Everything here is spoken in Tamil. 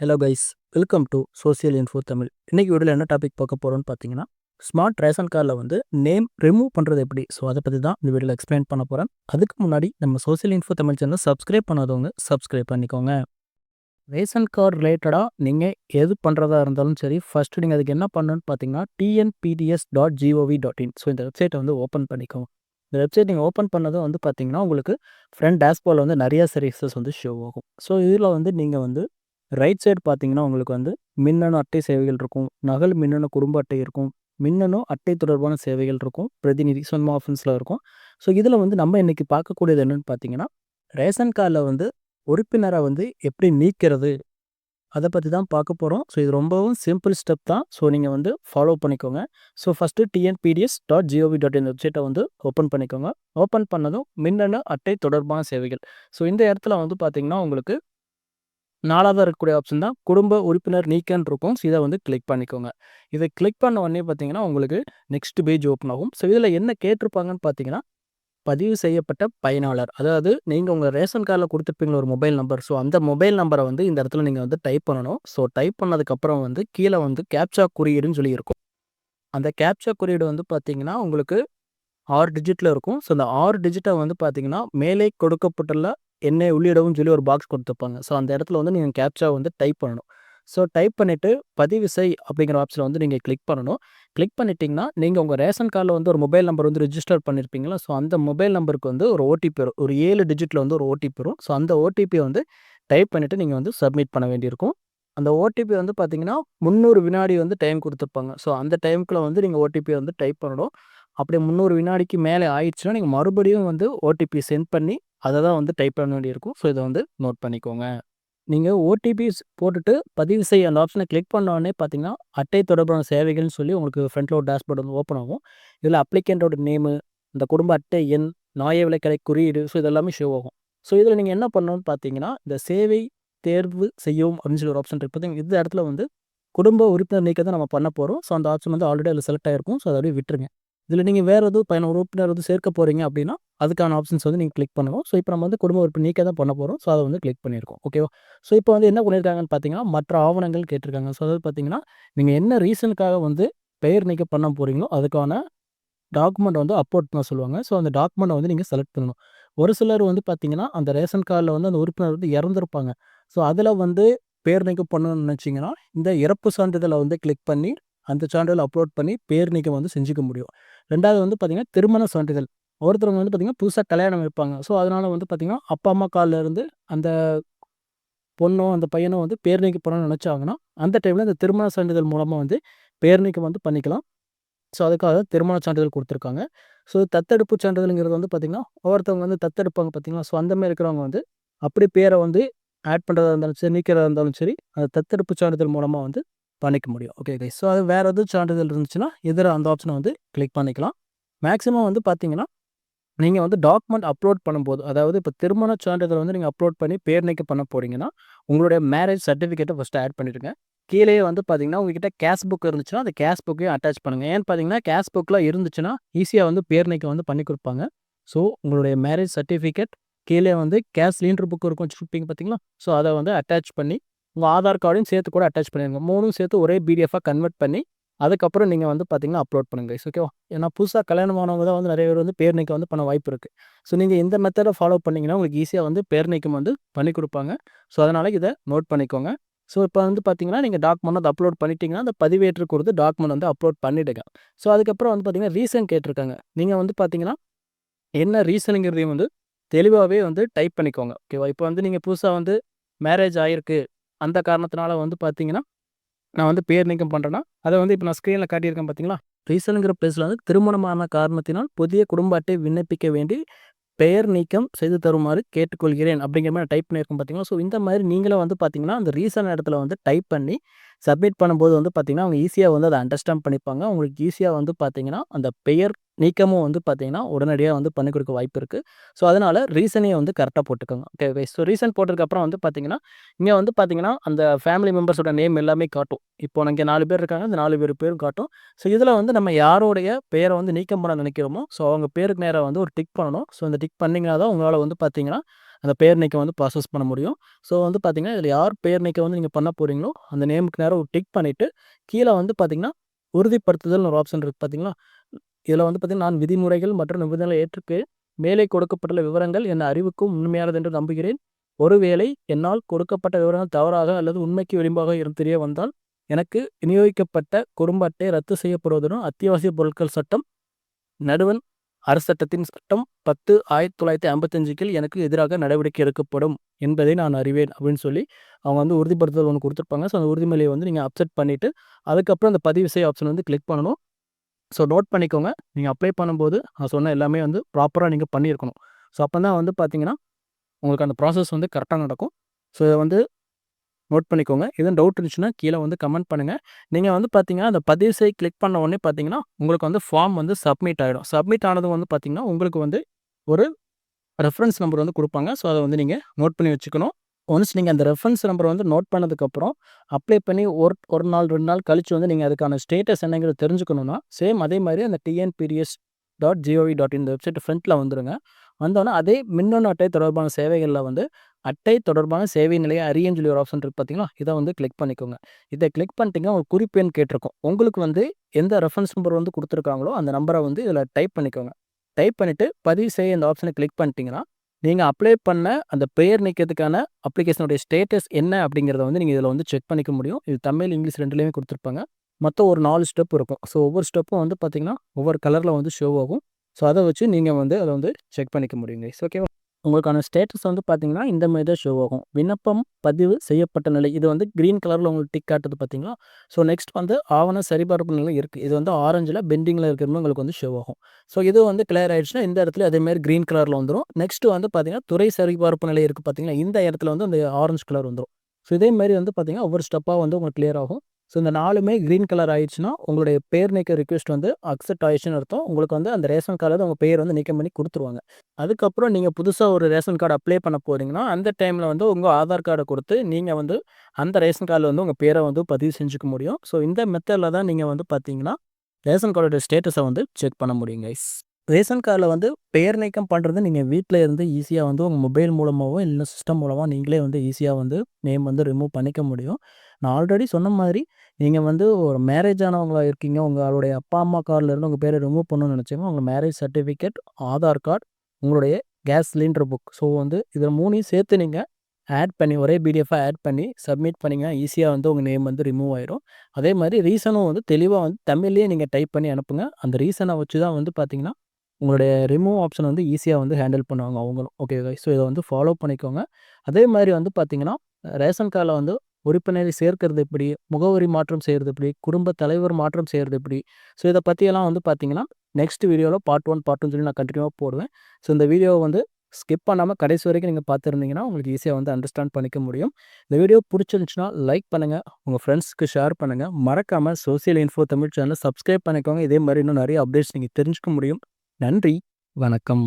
Hello guys welcome to social info Tamil இன்றைக்கி வீடியோவில் என்ன டாபிக் பார்க்க போகிறோன்னு பார்த்தீங்கன்னா ஸ்மார்ட் ரேஷன் கார்டில் வந்து நேம் ரிமூவ் பண்ணுறது எப்படி? ஸோ அதை பற்றி தான் இந்த வீடியோவில் எக்ஸ்பிளைன் பண்ண போகிறேன் அதுக்கு முன்னாடி நம்ம social info Tamil channel subscribe பண்ணாதவங்க சப்ஸ்கிரைப் பண்ணிக்கோங்க. ரேஷன் கார்டு ரிலேட்டடாக நீங்கள் எது பண்ணுறதா இருந்தாலும் சரி ஃபஸ்ட்டு நீங்கள் அதுக்கு என்ன பண்ணணும்னு பார்த்தீங்கன்னா TNPDS dot GOV dot in so இந்த வெப்சைட்டை வந்து ஓப்பன் பண்ணிக்கோங்க. இந்த வெப்சைட் நீங்கள் ஓப்பன் பண்ணதும் வந்து பார்த்தீங்கன்னா உங்களுக்கு ஃப்ரண்ட் டேஷ்போர்டில் வந்து நிறையா சர்வீசஸ் வந்து ஷோ ஆகும். ஸோ இதில் வந்து நீங்கள் வந்து ரைட் சைடு பார்த்தீங்கன்னா உங்களுக்கு வந்து மின்னணு அட்டை சேவைகள் இருக்கும். நகல் மின்னணு குடும்ப அட்டை இருக்கும். மின்னணு அட்டை தொடர்பான சேவைகள் இருக்கும். பிரதிநிதி சொந்த ஆஃபீஸில் இருக்கும். ஸோ இதில் வந்து நம்ம இன்றைக்கி பார்க்கக்கூடியது என்னென்னு பார்த்தீங்கன்னா ரேஷன் கார்டில் வந்து உறுப்பினரை வந்து எப்படி நீக்கிறது? அதை பற்றி தான் பார்க்க போகிறோம் ஸோ இது ரொம்பவும் சிம்பிள் ஸ்டெப் தான். ஸோ நீங்கள் வந்து ஃபாலோ பண்ணிக்கோங்க. So first TNPDS dot GOV dot in வெப்சைட்டை வந்து ஓப்பன் பண்ணிக்கோங்க. ஓப்பன் பண்ணதும் மின்னணு அட்டை தொடர்பான சேவைகள். ஸோ இந்த இடத்துல வந்து பார்த்திங்கன்னா உங்களுக்கு நாலாவது இருக்கக்கூடிய ஆப்ஷன் தான் குடும்ப உறுப்பினர் நீக்கன்னு இருக்கும். ஸோ இதை வந்து கிளிக் பண்ணிக்கோங்க. இதை கிளிக் பண்ண உடனே பார்த்தீங்கன்னா உங்களுக்கு நெக்ஸ்ட் பேஜ் ஓப்பன் ஆகும். ஸோ இதில் என்ன கேட்டிருப்பாங்கன்னு பார்த்தீங்கன்னா பதிவு செய்யப்பட்ட பயனாளர். அதாவது நீங்கள் உங்கள் ரேஷன் கார்டில் கொடுத்துருப்பீங்களா ஒரு மொபைல் நம்பர் ஸோ அந்த மொபைல் நம்பரை வந்து இந்த இடத்துல நீங்கள் வந்து டைப் பண்ணணும். ஸோ டைப் பண்ணதுக்கப்புறம் வந்து கீழே வந்து கேப்சா குறியீடுன்னு சொல்லி இருக்கும். அந்த கேப்சா குறியீடு வந்து பார்த்தீங்கன்னா உங்களுக்கு ஆறு டிஜிட்டில் இருக்கும். ஸோ அந்த ஆறு டிஜிட்டை வந்து பார்த்தீங்கன்னா மேலே கொடுக்கப்பட்டுள்ள என்னை உள்ளிடவும் சொல்லி ஒரு பாக்ஸ் கொடுத்துருப்பாங்க ஸோ அந்த இடத்துல வந்து நீங்கள் கேப்சா வந்து டைப் பண்ணணும். ஸோ டைப் பண்ணிவிட்டு பதிவு செய் அப்படிங்கிற ஆப்ஷனில் வந்து நீங்கள் கிளிக் பண்ணணும். கிளிக் பண்ணிட்டீங்கன்னா நீங்கள் உங்கள் ரேஷன் கார்டில் வந்து ஒரு மொபைல் நம்பர் வந்து ரிஜிஸ்டர் பண்ணியிருப்பீங்களா ஸோ அந்த மொபைல் நம்பருக்கு வந்து ஒரு ஓடிபி வரும். ஒரு ஏழு டிஜிட்டில் வந்து ஒரு ஓடிபி வரும். ஸோ அந்த ஓடிபி வந்து டைப் பண்ணிவிட்டு நீங்கள் வந்து சப்மிட் பண்ண வேண்டியிருக்கும். அந்த ஓடிபி வந்து பார்த்தீங்கன்னா முந்நூறு வினாடி வந்து டைம் கொடுத்துருப்பாங்க. ஸோ அந்த டைமுக்குள்ளே வந்து நீங்கள் ஓடிபி வந்து டைப் பண்ணணும். அப்படி முந்நூறு வினாடிக்கு மேலே ஆயிடுச்சுன்னா நீங்கள் மறுபடியும் வந்து ஓடிபி சென்ட் பண்ணி அதை தான் வந்து டைப் பண்ண வேண்டியிருக்கும் ஸோ இதை வந்து நோட் பண்ணிக்கோங்க. நீங்கள் ஓடிபிஸ் போட்டுட்டு பதிவு செய்ய அந்த ஆப்ஷனை கிளிக் பண்ணோடனே பார்த்தீங்கன்னா அட்டை தொடர்பான சேவைகள்னு சொல்லி உங்களுக்கு ஃப்ரண்ட்டில் ஒரு டேஷ்போர்ட் வந்து ஓப்பன் ஆகும். இதில் அப்ளிகேண்டோட நேமு இந்த குடும்ப அட்டை எண் நாய விலைக்கடை குறியீடு ஸோ இதெல்லாமே ஷோ ஆகும். ஸோ இதில் நீங்கள் என்ன பண்ணணும்னு பார்த்தீங்கன்னா இந்த சேவை தேர்வு செய்யும் அப்படின்னு சொல்லி ஒரு ஆப்ஷன் இருக்குது இந்த இடத்துல வந்து குடும்ப உறுப்பினர் நீக்கத்தை தான் நம்ம பண்ண போகிறோம் ஸோ அந்த ஆப்ஷன் வந்து ஆல்ரெடி அதில் செலக்ட் ஆகிருக்கும் ஸோ அதை அப்படியே விட்டுருங்க. இதில் நீங்கள் வேறு எதுவும் பயண உறுப்பினர் வந்து சேர்க்க போகிறீங்க அப்படின்னா அதுக்கான ஆப்ஷன்ஸ் வந்து நீங்கள் கிளிக் பண்ணணும் ஸோ இப்போ நம்ம வந்து குடும்ப உறுப்பு நீக்கே தான் பண்ண போகிறோம் ஸோ அதை வந்து கிளிக் பண்ணியிருக்கோம் ஓகேவா ஸோ இப்போ வந்து என்ன பண்ணியிருக்காங்கன்னு பார்த்தீங்கன்னா மற்ற ஆவணங்கள் கேட்டிருக்காங்க. ஸோ அதாவது பார்த்தீங்கன்னா நீங்கள் என்ன ரீசனுக்காக வந்து பெயர் நீக்க பண்ண போகிறீங்களோ அதுக்கான டாக்குமெண்ட் வந்து அப்லோட் பண்ண சொல்லுவாங்க. ஸோ அந்த டாக்குமெண்ட்டை வந்து நீங்கள் செலக்ட் பண்ணணும். ஒரு சிலர் வந்து பார்த்தீங்கன்னா அந்த ரேஷன் கார்டில் வந்து அந்த உறுப்பினர் வந்து இறந்துருப்பாங்க. ஸோ அதில் வந்து பேர் நீக்கம் பண்ணணும்னு நினச்சிங்கன்னா இந்த இறப்பு சான்றிதழை வந்து கிளிக் பண்ணி அந்த சான்றிதழ் அப்லோட் பண்ணி பேர் நீக்கம் வந்து செஞ்சுக்க முடியும். ரெண்டாவது வந்து பார்த்திங்கன்னா திருமண சான்றிதழ் ஒருத்தவங்க வந்து பார்த்திங்கன்னா புதுசாக கல்யாணம் வைப்பாங்க. ஸோ அதனால் வந்து பார்த்திங்கன்னா அப்பா அம்மா காலில் இருந்து அந்த பொண்ணோ அந்த பையனோ வந்து பேர் நீக்கம் பண்ணணும்னு நினச்சாங்கன்னா அந்த டைமில் இந்த திருமண சான்றிதழ் மூலமாக வந்து பேர் நீக்கம் வந்து பண்ணிக்கலாம். ஸோ அதுக்காக திருமண சான்றிதழ் கொடுத்துருக்காங்க. ஸோ தத்தெடுப்பு சான்றிதழ்ங்கிறது வந்து பார்த்திங்கன்னா ஒவ்வொருத்தவங்க வந்து தத்தெடுப்பாங்க பார்த்திங்களா ஸோ அந்தமாதிரி இருக்கிறவங்க வந்து அப்படி பேரை வந்து ஆட் பண்ணுறதா இருந்தாலும் சரி நீக்கிறதா இருந்தாலும் சரி அந்த தத்தெடுப்பு சான்றிதழ் மூலமாக வந்து பண்ணிக்க முடியும். ஓகே கைஸ் ஸோ அது வேறு எதுவும் சான்றிதழ் இருந்துச்சுன்னா எதிர அந்த ஆப்ஷனை வந்து கிளிக் பண்ணிக்கலாம். மேக்ஸிமம் வந்து பார்த்தீங்கன்னா நீங்கள் வந்து டாக்குமெண்ட் அப்லோட் பண்ணும்போது அதாவது இப்போ திருமண சான்றிதழ் வந்து நீங்கள் அப்லோட் பண்ணி பேர் நீக்க பண்ண போகிறீங்கன்னா உங்களுடைய மேரேஜ் சர்டிஃபிகேட்டை ஃபஸ்ட்டு ஆட் பண்ணிவிடுங்க கீழே வந்து பார்த்தீங்கன்னா உங்ககிட்ட கேஷ் புக் இருந்துச்சுன்னா அந்த கேஷ் புக்கையும் அட்டாச் பண்ணுங்கள் ஏன்னு பார்த்தீங்கன்னா கேஷ் புக்கில் இருந்துச்சுன்னா ஈஸியாக வந்து பேர் நீக்க வந்து பண்ணி கொடுப்பாங்க. ஸோ உங்களுடைய மேரேஜ் சர்டிஃபிகேட் கீழே வந்து கேஷ் சிலிண்டர் புக் இருக்கும் வச்சுருப்பீங்க பார்த்தீங்களா ஸோ அதை வந்து அட்டாச் பண்ணி உங்கள் ஆதார் கார்டையும் சேர்த்து கூட அட்டாச் பண்ணிடுங்க மூணும் சேர்த்து ஒரே பிடிஎஃபாக கன்வெர்ட் பண்ணி அதுக்கப்புறம் நீங்கள் வந்து பார்த்தீங்கன்னா அப்லோட் பண்ணுங்கள் ஓகேவா ஏன்னா புதுசாக கல்யாணம் ஆனவங்க தான் வந்து நிறைய பேர் வந்து பேர் நீக்கம் வந்து பண்ண வாய்ப்பு இருக்குது ஸோ நீங்கள் இந்த மெத்தடை ஃபாலோ பண்ணிங்கன்னா உங்களுக்கு ஈஸியாக வந்து பேர் நீக்கம் வந்து பண்ணி கொடுப்பாங்க. ஸோ அதனால் இதை நோட் பண்ணிக்கோங்க. ஸோ இப்போ வந்து பார்த்தீங்கன்னா நீங்கள் டாக்குமெண்ட் வந்து அப்லோட் பண்ணிட்டீங்கன்னா அந்த பதிவேற்று கொடுத்து டாக்குமெண்ட் வந்து அப்லோட் பண்ணிவிடுங்க ஸோ அதுக்கப்புறம் வந்து பார்த்தீங்கன்னா ரீசன் கேட்டிருக்காங்க. நீங்கள் வந்து பார்த்தீங்கன்னா என்ன ரீசனுங்கிறதையும் வந்து தெளிவாகவே வந்து டைப் பண்ணிக்கோங்க. ஓகேவா இப்போ வந்து நீங்கள் புதுசாக வந்து மேரேஜ் ஆகிருக்கு அந்த காரணத்தினால வந்து பார்த்தீங்கன்னா நான் வந்து பேர் நீக்கம் பண்ணுறேன்னா அதை வந்து இப்போ நான் ஸ்க்ரீனில் காட்டியிருக்கேன் பார்த்தீங்களா ரீசனுங்கிற பிளேஸில் வந்து திருமணமான காரணத்தினால் புதிய குடும்ப அட்டை விண்ணப்பிக்க வேண்டி பெயர் நீக்கம் செய்து தருமாறு கேட்டுக்கொள்கிறேன் அப்படிங்கிற மாதிரி டைப் பண்ணியிருக்கோம் பார்த்தீங்களா ஸோ இந்த மாதிரி நீங்களும் வந்து பார்த்தீங்கன்னா அந்த ரீசன் இடத்துல வந்து டைப் பண்ணி சப்மிட் பண்ணும்போது வந்து பார்த்தீங்கன்னா அவங்க ஈஸியாக வந்து அதை அண்டர்ஸ்டாண்ட் பண்ணிப்பாங்க. உங்களுக்கு ஈஸியாக வந்து பார்த்தீங்கன்னா அந்த பெயர் நீக்கமும் வந்து பார்த்தீங்கன்னா உடனடியாக வந்து பண்ணி கொடுக்க வாய்ப்பு இருக்குது ஸோ அதனால் ரீசனையும் வந்து கரெக்டாக போட்டுக்கோங்க. ஓகே ஸோ ரீசன் போட்டதுக்கப்புறம் வந்து பார்த்தீங்கன்னா இங்கே வந்து பார்த்தீங்கன்னா அந்த ஃபேமிலி மெம்பர்ஸோட நேம் எல்லாமே காட்டும். இப்போ இங்கே நாலு பேர் இருக்காங்க அந்த நாலு பேர் பேரும் காட்டும். ஸோ இதில் வந்து நம்ம யாரோடைய பேரை வந்து நீக்கம் பண்ண நினைக்கிறோமோ ஸோ அவங்க பேருக்கு நேராக வந்து ஒரு டிக் பண்ணணும். ஸோ அந்த டிக் பண்ணிங்கன்னா தான் உங்களால் வந்து பார்த்தீங்கன்னா அந்த பேர் நீக்கம் வந்து ப்ராசஸ் பண்ண முடியும். ஸோ வந்து பார்த்தீங்கன்னா இதில் யார் பேர் நீக்கம் வந்து நீங்கள் பண்ண போகிறீங்களோ அந்த நேமுக்கு நேரம் ஒரு டிக் பண்ணிவிட்டு கீழே வந்து பார்த்தீங்கன்னா உறுதிப்படுத்துதல் ஒரு ஆப்ஷன் இருக்குது பார்த்தீங்களா? இதில் வந்து பார்த்தீங்கன்னா நான் விதிமுறைகள் மற்றும் நிபந்தனை ஏற்றுக்கு மேலே கொடுக்கப்பட்டுள்ள விவரங்கள் என் அறிவுக்கும் உண்மையானது என்று நம்புகிறேன். ஒருவேளை என்னால் கொடுக்கப்பட்ட விவரங்கள் தவறாக அல்லது உண்மைக்கு விளிம்பாக இருந்து தெரிய வந்தால் எனக்கு விநியோகிக்கப்பட்ட குடும்ப அட்டை ரத்து செய்யப்படுவதுடன் அத்தியாவசிய பொருட்கள் சட்டம் நடுவன் அரசட்டத்தின் சட்டம் பத்து ஆயிரத்தி தொள்ளாயிரத்தி ஐம்பத்தஞ்சுக்கில் எனக்கு எதிராக நடவடிக்கை எடுக்கப்படும் என்பதை நான் அறிவேன் அப்படின்னு சொல்லி அவங்க வந்து உறுதிப்படுத்துதல் ஒன்று கொடுத்துருப்பாங்க. ஸோ அந்த உறுதிமொழியை வந்து நீங்கள் அப்செட் பண்ணிவிட்டு அதுக்கப்புறம் அந்த பதிவு செய்ய ஆப்ஷன் வந்து கிளிக் பண்ணணும். ஸோ நோட் பண்ணிக்கோங்க. நீங்கள் அப்ளை பண்ணும்போது நான் சொன்ன எல்லாமே வந்து ப்ராப்பராக நீங்கள் பண்ணியிருக்கணும். ஸோ அப்போ தான் வந்து பார்த்தீங்கன்னா உங்களுக்கு அந்த ப்ராசஸ் வந்து கரெக்டாக நடக்கும். ஸோ இதை வந்து நோட் பண்ணிக்கோங்க. எதுவும் டவுட் இருந்துச்சுன்னா கீழே வந்து கமெண்ட் பண்ணுங்கள் நீங்கள் வந்து பார்த்தீங்கன்னா அந்த பதிவு செய் கிளிக் பண்ண உடனே பார்த்தீங்கன்னா உங்களுக்கு வந்து ஃபார்ம் வந்து சப்மிட் ஆகிடும் சப்மிட் ஆனது வந்து பார்த்தீங்கன்னா உங்களுக்கு வந்து ஒரு ரெஃபரன்ஸ் நம்பர் வந்து கொடுப்பாங்க. ஸோ அதை வந்து நீங்கள் நோட் பண்ணி வச்சுக்கணும். ஒன்ஸ் நீங்கள் அந்த ரெஃபரன்ஸ் நம்பர் வந்து நோட் பண்ணதுக்கப்புறம் அப்ளை பண்ணி ஒரு ஒரு நாள் ரெண்டு நாள் கழிச்சு வந்து நீங்கள் அதுக்கான ஸ்டேட்டஸ் என்னங்கிறது தெரிஞ்சுக்கணுன்னா சேம் அதே மாதிரி அந்த டிஎன்பிடிஎஸ் டாட் ஜிஓவி டாட் இந்த வெப்சைட் ஃப்ரண்ட்டில் வந்துடுங்க வந்தோன்னா அதே மின்னணு அட்டை தொடர்பான சேவைகளில் வந்து அட்டை தொடர்பான சேவை நிலையை அறியன்னு சொல்லி ஒரு ஆப்ஷன் இருக்குது பார்த்தீங்களா இதை வந்து கிளிக் பண்ணிக்கோங்க. இதை கிளிக் பண்ணிட்டீங்கன்னா ஒரு குறிப்பெண் கேட்டிருக்கோம். உங்களுக்கு வந்து எந்த ரெஃபரன்ஸ் நம்பர் வந்து கொடுத்துருக்காங்களோ அந்த நம்பரை வந்து இதில் டைப் பண்ணிக்கோங்க. டைப் பண்ணிவிட்டு பதிவு செய்ய இந்த ஆப்ஷனை கிளிக் பண்ணிட்டீங்கன்னா நீங்கள் அப்ளை பண்ண அந்த பெயர் நீக்கிறதுக்கான அப்ளிகேஷனுடைய ஸ்டேட்டஸ் என்ன அப்படிங்கிறத வந்து நீங்கள் இதில் வந்து செக் பண்ணிக்க முடியும். இது தமிழ் இங்கிலீஷ் ரெண்டுலேயுமே கொடுத்துருப்பாங்க. மொத்தம் ஒரு நாலு ஸ்டெப் இருக்கும். ஸோ ஒவ்வொரு ஸ்டெப்பும் வந்து பார்த்திங்கன்னா ஒவ்வொரு கலரில் வந்து ஷோ ஆகும். ஸோ அதை வச்சு நீங்கள் வந்து அதை வந்து செக் பண்ணிக்க முடியுங்க ஓகேவா உங்களுக்கான ஸ்டேட்டஸ் வந்து பார்த்தீங்கன்னா இந்த மாதிரி தான் ஷோ ஆகும். விண்ணப்பம் பதிவு செய்யப்பட்ட நிலை. இது வந்து க்ரீன் கலரில் உங்களுக்கு டிக் காட்டுது பார்த்தீங்களா ஸோ நெக்ஸ்ட் வந்து ஆவண சரிபார்ப்பு நிலை இருக்குது இது வந்து ஆரஞ்சில் பெண்டிங்கில் இருக்கிறது உங்களுக்கு வந்து ஷோ ஆகும். ஸோ இது வந்து கிளியர் ஆகிடுச்சுன்னா இந்த இடத்துல அதேமாதிரி க்ரீன் கலரில் வந்துடும் நெக்ஸ்ட் வந்து பார்த்தீங்கன்னா துறை சரிபார்ப்பு நிலை இருக்குது பார்த்தீங்கன்னா இந்த இடத்துல வந்து அந்த ஆரஞ்சு கலர் வந்துடும் ஸோ இதே மாதிரி வந்து பார்த்தீங்கன்னா ஒவ்வொரு ஸ்டெப்பாக வந்து உங்களுக்கு கிளியர் ஆகும். ஸோ இந்த நாலுமே க்ரீன் கலர் ஆயிடுச்சுன்னா உங்களுடைய பேர் நீக்க ரிக்வெஸ்ட் வந்து அக்செப்ட் ஆயிடுச்சுன்னு அர்த்தம். உங்களுக்கு வந்து அந்த ரேஷன் கார்டில் உங்கள் பேர் வந்து நீக்கம் பண்ணி கொடுத்துருவாங்க. அதுக்கப்புறம் நீங்கள் புதுசாக ஒரு ரேஷன் கார்டு அப்ளை பண்ண போகிறீங்கன்னா அந்த டைமில் வந்து உங்கள் ஆதார் கார்டை கொடுத்து நீங்கள் வந்து அந்த ரேஷன் கார்டில் வந்து உங்கள் பேரை வந்து பதிவு செஞ்சுக்க முடியும். ஸோ இந்த மெத்தடில் தான் நீங்கள் வந்து பார்த்தீங்கன்னா ரேஷன் கார்டோட ஸ்டேட்டஸை வந்து செக் பண்ண முடியும் கைஸ் ரேஷன் கார்டில் வந்து பெயர் நீக்கம் பண்ணுறது நீங்கள் வீட்டில் இருந்து ஈஸியாக வந்து உங்கள் மொபைல் மூலமாகவோ இல்லை சிஸ்டம் மூலமாக நீங்களே வந்து ஈஸியாக வந்து நேம் வந்து ரிமூவ் பண்ணிக்க முடியும். நான் ஆல்ரெடி சொன்ன மாதிரி நீங்கள் வந்து ஒரு மேரேஜ் ஆனவங்களாக இருக்கீங்க. உங்களுடைய அப்பா அம்மா கார்டிலேருந்து உங்கள் பேரை ரிமூவ் பண்ணணும்னு நினச்சிங்க. உங்கள் மேரேஜ் சர்டிஃபிகேட் ஆதார் கார்டு உங்களுடைய கேஸ் சிலிண்டர் புக் ஸோ வந்து இதில் மூணையும் சேர்த்து நீங்கள் ஆட் பண்ணி ஒரே பிடிஎஃபாக ஆட் பண்ணி சப்மிட் பண்ணிங்கன்னா ஈஸியாக வந்து உங்கள் நேம் வந்து ரிமூவ் ஆயிடும் அதே மாதிரி ரீசனும் வந்து தெளிவாக வந்து தமிழ்லேயே நீங்கள் டைப் பண்ணி அனுப்புங்க. அந்த ரீசனை வச்சு தான் வந்து பார்த்தீங்கன்னா உங்களுடைய ரிமூவ் ஆப்ஷன் வந்து ஈஸியாக வந்து ஹேண்டில் பண்ணுவாங்க அவங்களும். ஓகே ஸோ இதை வந்து ஃபாலோ பண்ணிக்கோங்க. அதே மாதிரி வந்து பார்த்தீங்கன்னா ரேஷன் கார்டில் வந்து உறுப்பினரை சேர்க்கறது எப்படி? முகவரி மாற்றம் செய்கிறது எப்படி? குடும்ப தலைவர் மாற்றம் செய்கிறது எப்படி? ஸோ இதை பற்றியெல்லாம் வந்து பார்த்தீங்கன்னா நெக்ஸ்ட் வீடியோவில் பார்ட் ஒன் பார்ட் சொல்லி நான் கண்டினியூவாக போடுவேன். ஸோ இந்த வீடியோவை வந்து ஸ்கிப் பண்ணாமல் கடைசி வரைக்கும் நீங்கள் பார்த்துருந்தீங்கன்னா உங்களுக்கு ஈஸியாக வந்து அண்டர்ஸ்டாண்ட் பண்ணிக்க முடியும். இந்த வீடியோ பிடிச்சிருந்துச்சுன்னா லைக் பண்ணுங்கள் உங்கள் ஃப்ரெண்ட்ஸ்க்கு ஷேர் பண்ணுங்கள் மறக்காமல் சோசியல் இன்ஃபோ தமிழ் சேனலை சப்ஸ்கிரைப் பண்ணிக்கோங்க. இதே மாதிரி இன்னும் நிறைய அப்டேட்ஸ் நீங்கள் தெரிஞ்சுக்க முடியும். நன்றி. வணக்கம்.